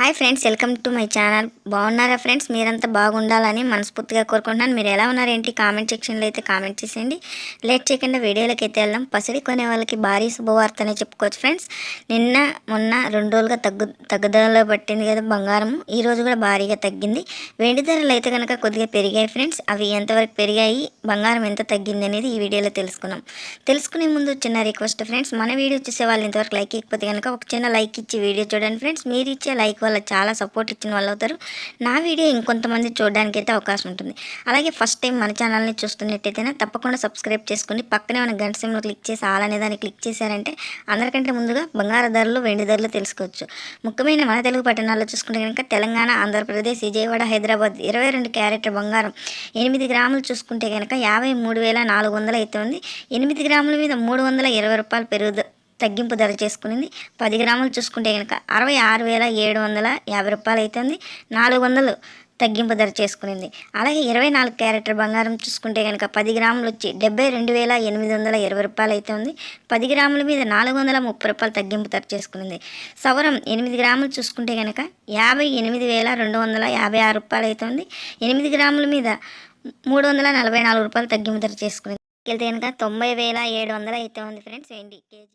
Hi friends welcome to my channel. బాగున్నారా friends? మీరంతా బాగుండాలని మనస్ఫూర్తిగా కోరుకుంటున్నాను. మీరు ఎలా ఉన్నారు ఏంటి కామెంట్ సెక్షన్లో అయితే కామెంట్ చేసేయండి. లేట్ చేయకుండా వీడియోలోకి అయితే వెళ్దాం. పసిడి కొనే వాళ్ళకి భారీ శుభవార్త అనే చెప్పుకోవచ్చు ఫ్రెండ్స్. నిన్న మొన్న రెండు రోజులుగా తగ్గు తగ్గుదలలో పట్టింది కదా బంగారం. ఈ రోజు కూడా భారీగా తగ్గింది. వెండి ధరలు అయితే కనుక కొద్దిగా పెరిగాయి ఫ్రెండ్స్. అవి ఎంతవరకు పెరిగాయి? బంగారం ఎంత తగ్గింది అనేది ఈ వీడియోలో తెలుసుకున్నాం తెలుసుకునే ముందు చిన్న రిక్వెస్ట్ ఫ్రెండ్స్. మన వీడియో చూసే వాళ్ళు ఇంతవరకు లైక్ ఇకపోతే కనుక ఒక చిన్న లైక్ ఇచ్చి వీడియో చూడండి ఫ్రెండ్స్. మీరు ఇచ్చే లైక్ వాళ్ళు చాలా సపోర్ట్ ఇచ్చిన వాళ్ళు అవుతారు. నా వీడియో ఇంకొంతమంది చూడడానికి అయితే అవకాశం ఉంటుంది. అలాగే ఫస్ట్ టైం మన ఛానల్ని చూస్తున్నట్టయితేనే తప్పకుండా సబ్స్క్రైబ్ చేసుకుని పక్కనే ఉన్న గంట సిమ్లో క్లిక్ చేసి ఆలనే దాన్ని క్లిక్ చేశారంటే అందరికంటే ముందుగా బంగారు ధరలు వెండి ధరలు తెలుసుకోవచ్చు. ముఖ్యమైన మన తెలుగు పట్టణాల్లో చూసుకుంటే కనుక తెలంగాణ ఆంధ్రప్రదేశ్ విజయవాడ హైదరాబాద్ ఇరవై రెండు క్యారెట్ బంగారం ఎనిమిది గ్రాములు చూసుకుంటే కనుక యాభై మూడు వేల నాలుగు వందలు అయితే ఉంది ఎనిమిది గ్రాముల మీద మూడు వందల ఇరవై రూపాయలు పెరుగు తగ్గింపు ధర చేసుకునింది. పది గ్రాములు చూసుకుంటే కనుక అరవై ఆరు వేల ఏడు వందల యాభై రూపాయలు అవుతుంది నాలుగు వందలు తగ్గింపు ధర చేసుకునింది. అలాగే ఇరవై నాలుగు క్యారెట్ బంగారం చూసుకుంటే కనుక పది గ్రాములు వచ్చి డెబ్బై రెండు వేల ఎనిమిది వందల ఇరవై రూపాయలు అయితే ఉంది. పది గ్రాముల మీద నాలుగు వందల ముప్పై రూపాయలు తగ్గింపు ధర చేసుకునింది. సవరం ఎనిమిది గ్రాములు చూసుకుంటే కనుక యాభై ఎనిమిది వేల రెండు వందల యాభై ఆరు రూపాయలు అయితే ఉంది. ఎనిమిది గ్రాముల మీద మూడు వందల నలభై నాలుగు రూపాయలు తగ్గింపు ధర చేసుకునింది. వెళ్తే కనుక తొంభై వేల ఏడు వందలు అయితే ఉంది. ఫ్రెండ్స్ వెండి కేజీ.